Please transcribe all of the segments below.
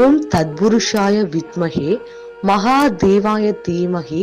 ஓம் தத்புருஷாய வித்மகே மகாதேவாய தீமகி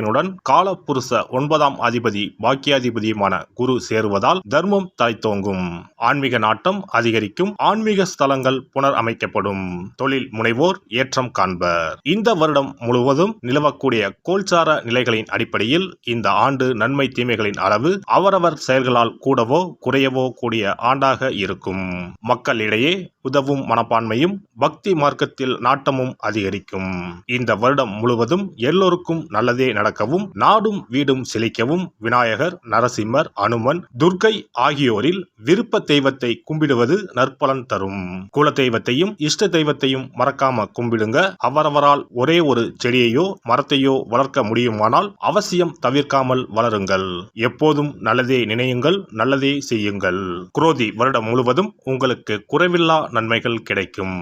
சூரியனுடன் காலப்புருஷ ஒன்பதாம் அதிபதி பாக்கியாதிபதியுமான குரு சேருவதால் தர்மம் தலைத்தோங்கும் ஆன்மீக நாட்டம் அதிகரிக்கும். ஆன்மீக ஸ்தலங்கள் புனர் அமைக்கப்படும் தொழில் முனைவோர் ஏற்றம் காண்பர். இந்த வருடம் முழுவதும் நிலவக்கூடிய கோல்சார நிலைகளின் அடிப்படையில் இந்த ஆண்டு நன்மை தீமைகளின் அளவு அவரவர் செயல்களால் கூடவோ குறையவோ கூடிய ஆண்டாக இருக்கும். மக்களிடையே உதவும் மனப்பான்மையும் பக்தி மார்க்கத்தில் நாட்டமும் அதிகரிக்கும். இந்த வருடம் முழுவதும் எல்லோருக்கும் நல்லதே நடக்கவும் நாடும் வீடும் செழிக்கவும் விநாயகர் நரசிம்மர் அனுமன் துர்க்கை ஆகியோரில் விருப்ப தெய்வத்தை கும்பிடுவது நற்பலன் தரும். குல தெய்வத்தையும் இஷ்ட தெய்வத்தையும் மறக்காம கும்பிடுங்க. அவரவரால் ஒரே ஒரு செடியையோ மரத்தையோ வளர்க்க முடியுமானால் அவசியம் தவிர்க்காமல் வளருங்கள். எப்போதும் நல்லதே நினையுங்கள் நல்லதே செய்யுங்கள். குரோதி வருடம் முழுவதும் உங்களுக்கு குறைவில்லா நன்மைகள் கிடைக்கும்.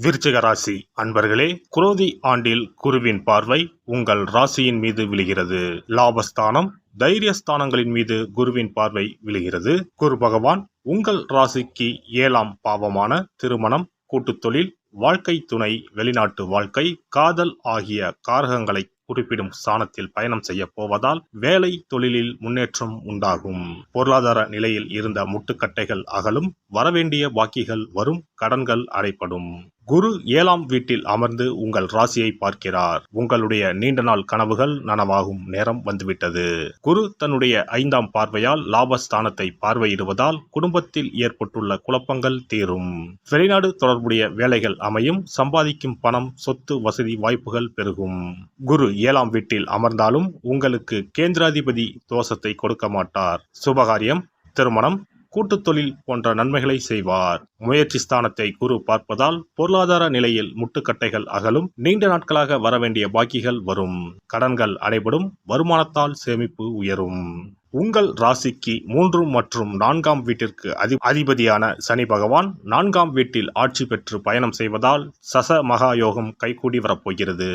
விருச்சிக ராசி அன்பர்களே குரோதி ஆண்டில் குருவின் பார்வை உங்கள் ராசியின் மீது விழுகிறது. லாபஸ்தானம் தைரியஸ்தானங்களின் மீது குருவின் பார்வை விழுகிறது. குரு பகவான் உங்கள் ராசிக்கு ஏழாம் பாவமான திருமணம் கூட்டுத்தொழில் வாழ்க்கை துணை வெளிநாட்டு வாழ்க்கை காதல் ஆகிய காரகங்களை குறிப்பிடும் ஸ்தானத்தில் பயணம் செய்ய போவதால் வேலை தொழிலில் முன்னேற்றம் உண்டாகும். பொருளாதார நிலையில் இருந்த முட்டுக்கட்டைகள் அகலும் வரவேண்டிய பாக்கிகள் வரும் கடன்கள் அடைப்படும். குரு ஏழாம் வீட்டில் அமர்ந்து உங்கள் ராசியை பார்க்கிறார். உங்களுடைய நீண்ட நாள் கனவுகள் நனவாகும் நேரம் வந்துவிட்டது. குரு தன்னுடைய ஐந்தாம் பார்வையால் லாபஸ்தானத்தை பார்வையிடுவதால் குடும்பத்தில் ஏற்பட்டுள்ள குழப்பங்கள் தீரும். வெளிநாடு தொடர்புடைய வேலைகள் அமையும் சம்பாதிக்கும் பணம் சொத்து வசதி வாய்ப்புகள் பெருகும். குரு ஏழாம் வீட்டில் அமர்ந்தாலும் உங்களுக்கு கேந்திராதிபதி தோஷத்தை கொடுக்க மாட்டார். சுபகாரியம் திருமணம் கூட்டுத் தொழில் போன்ற நன்மைகளை செய்வார். முயற்சி ஸ்தானத்தை குரு பார்ப்பதால் பொருளாதார நிலையில் முட்டுக்கட்டைகள் அகலும். நீண்ட நாட்களாக வரவேண்டிய பாக்கிகள் வரும். கடன்கள் அடைபடும். வருமானத்தால் சேமிப்பு உயரும். உங்கள் ராசிக்கு மூன்று மற்றும் நான்காம் வீட்டிற்கு அதி அதிபதியான சனி பகவான் நான்காம் வீட்டில் ஆட்சி பெற்று பயணம் செய்வதால் சச மகா யோகம் கைகூடி வரப்போகிறது.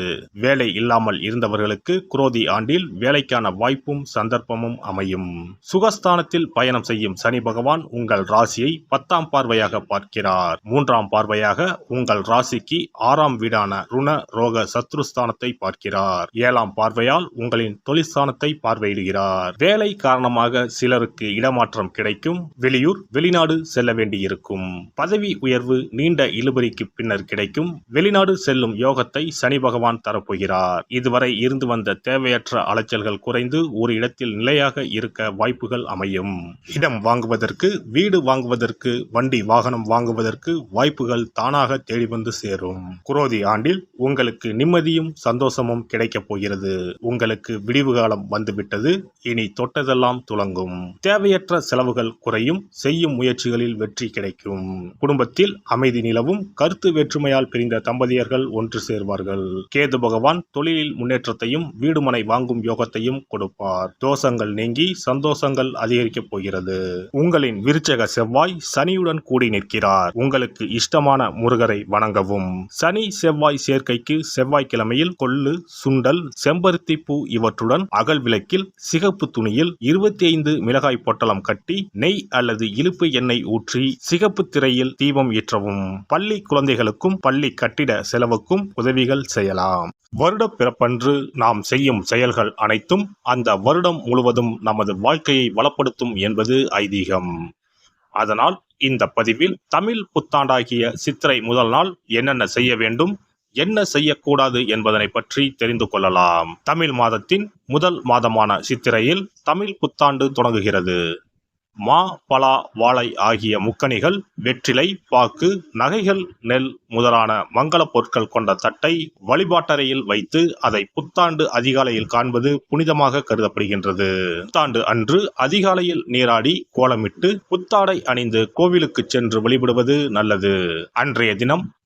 வேலை இல்லாமல் இருந்தவர்களுக்கு குரோதி ஆண்டில் வேலைக்கான வாய்ப்பும் சந்தர்ப்பமும் அமையும். சுகஸ்தானத்தில் பயணம் செய்யும் சனி பகவான் உங்கள் ராசியை பத்தாம் பார்வையாக பார்க்கிறார். மூன்றாம் பார்வையாக உங்கள் ராசிக்கு ஆறாம் வீடான ருண ரோக சத்ருஸ்தானத்தை பார்க்கிறார். ஏழாம் பார்வையால் உங்களின் தொழிற்சானத்தை பார்வையிடுகிறார். வேலை காரணமாக சிலருக்கு இடமாற்றம் கிடைக்கும். வெளியூர் வெளிநாடு செல்ல வேண்டியிருக்கும். பதவி உயர்வு நீண்ட இழுபறிக்கு பின்னர் கிடைக்கும். வெளிநாடு செல்லும் யோகத்தை சனி பகவான் தரப்போகிறார். இதுவரை இருந்து வந்த தேவையற்ற அலைச்சல்கள் குறைந்து ஒரு இடத்தில் நிலையாக இருக்க வாய்ப்புகள் அமையும். இடம் வாங்குவதற்கு வீடு வாங்குவதற்கு வண்டி வாகனம் வாங்குவதற்கு வாய்ப்புகள் தானாக தேடி வந்து சேரும். குரோதி ஆண்டில் உங்களுக்கு நிம்மதியும் சந்தோஷமும் கிடைக்கப் போகிறது. உங்களுக்கு விடிவு காலம் வந்துவிட்டது. இனி தொட்டதெல்லாம் எல்லாம் துலங்கும் தேவையற்ற செலவுகள் குறையும் செய்யும் முயற்சிகளில் வெற்றி கிடைக்கும். குடும்பத்தில் அமைதி நிலவும் கருத்து வேற்றுமையால் பிரிந்த தம்பதியர்கள் ஒன்று சேர்வார்கள். கேது பகவான் தொழிலில் முன்னேற்றத்தையும் வீடுமனை வாங்கும் யோகத்தையும் கொடுப்பார். தோஷங்கள் நீங்கி சந்தோஷங்கள் அதிகரிக்கப் போகிறது. உங்களின் விருச்சக செவ்வாய் சனியுடன் கூடி நிற்கிறார். உங்களுக்கு இஷ்டமான முருகரை வணங்கவும். சனி செவ்வாய் சேர்க்கைக்கு செவ்வாய்க்கிழமையில் கொள்ளு சுண்டல் செம்பருத்தி பூ இவற்றுடன் அகல் விளக்கில் சிகப்பு துணியில் இருபத்தி ஐந்து மிளகாய் பொட்டலம் கட்டி நெய் அல்லது இலுப்பு எண்ணெய் ஊற்றி சிகப்பு திரையில் தீபம் ஏற்றவும். பள்ளி குழந்தைகளுக்கும் பள்ளி கட்டிட செலவுக்கும் உதவிகள் செய்யலாம். வருட பிறப்பன்று நாம் செய்யும் செயல்கள் அனைத்தும் அந்த வருடம் முழுவதும் நமது வாழ்க்கையை வளப்படுத்தும் என்பது ஐதீகம். அதனால் இந்த பதிவில் தமிழ் புத்தாண்டாகிய சித்திரை முதல் நாள் என்னென்ன செய்ய வேண்டும் என்ன செய்யக்கூடாது என்பதனை பற்றி தெரிந்து கொள்ளலாம். தமிழ் மாதத்தின் முதல் மாதமான சித்திரையில் தமிழ் புத்தாண்டு தொடங்குகிறது. மா பலா வாழை ஆகிய முக்கணிகள் வெற்றிலை பாக்கு நகைகள் நெல் முதலான மங்கள பொருட்கள் கொண்ட தட்டை வழிபாட்டறையில் வைத்து அதை புத்தாண்டு அதிகாலையில் காண்பது புனிதமாக கருதப்படுகின்றது. புத்தாண்டு அன்று அதிகாலையில் நீராடி கோலமிட்டு புத்தாடை அணிந்து கோவிலுக்கு சென்று வழிபடுவது நல்லது. அன்றைய தினம்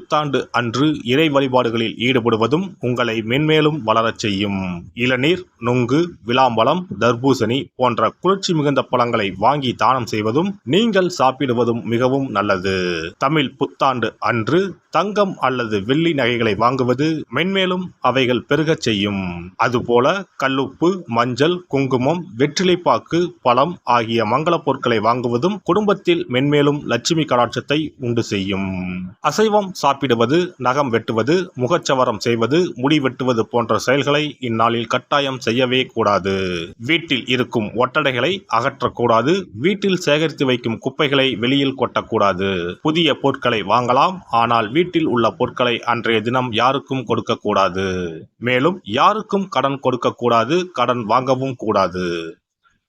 புத்தாண்டு அன்று இறை வழிபாடுகளில் ஈடுபடுவதும் உங்களை மென்மேலும் வளரச் செய்யும். இளநீர் நுங்கு விளாம்பழம் தர்பூசணி போன்ற குளிர்ச்சி மிகுந்த பழங்களை வாங்கி தானம் செய்வதும் நீங்கள் சாப்பிடுவதும் மிகவும் நல்லது. தமிழ் புத்தாண்டு அன்று தங்கம் அல்லது வெள்ளி நகைகளை வாங்குவது மென்மேலும் அவைகள் பெருகச் செய்யும். அதுபோல கல்லுப்பு மஞ்சள் குங்குமம் வெற்றிலைப்பாக்கு பழம் ஆகிய மங்கள பொருட்களை வாங்குவதும் குடும்பத்தில் மென்மேலும் லட்சுமி கடாட்சத்தை உண்டு செய்யும். அசைவம் சாப்பிடுவது நகம் வெட்டுவது முகச்சவரம் செய்வது முடி வெட்டுவது போன்ற செயல்களை இந்நாளில் கட்டாயம் செய்யவே கூடாது. வீட்டில் இருக்கும் ஒட்டடைகளை அகற்றக்கூடாது வீட்டில் சேகரித்து வைக்கும் குப்பைகளை வெளியில் கொட்டக்கூடாது. புதிய பொருட்களை வாங்கலாம் ஆனால் வீட்டில் உள்ள பொருட்களை அன்றைய தினம் யாருக்கும் கொடுக்கக்கூடாது. மேலும் யாருக்கும் கடன் கொடுக்கக்கூடாது கடன் வாங்கவும் கூடாது.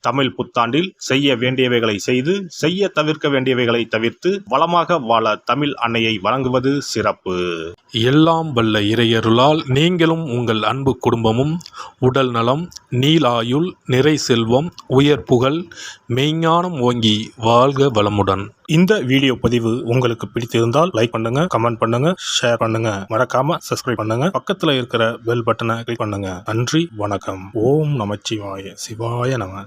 தமிழ் புத்தாண்டில் செய்ய வேண்டியவைகளை செய்து செய்ய தவிர்க்க வேண்டியவைகளை தவிர்த்து வளமாக வாழ தமிழ் அன்னையை வணங்குவது சிறப்பு. எல்லாம் வல்ல இறையருளால் நீங்களும் உங்கள் அன்பு குடும்பமும் உடல் நலம் நீலாயுள் நிறை செல்வம் உயர் புகழ் மெய்ஞானம் ஓங்கி வாழ்க வளமுடன். இந்த வீடியோ பதிவு உங்களுக்கு பிடித்திருந்தால் லைக் பண்ணுங்க கமெண்ட் பண்ணுங்க ஷேர் பண்ணுங்க. மறக்காம சப்ஸ்கிரைப் பண்ணுங்க. பக்கத்துல இருக்கிற பெல் பட்டனை கிளிக் பண்ணுங்க. நன்றி வணக்கம். ஓம் நமச்சிவாய. சிவாய நம.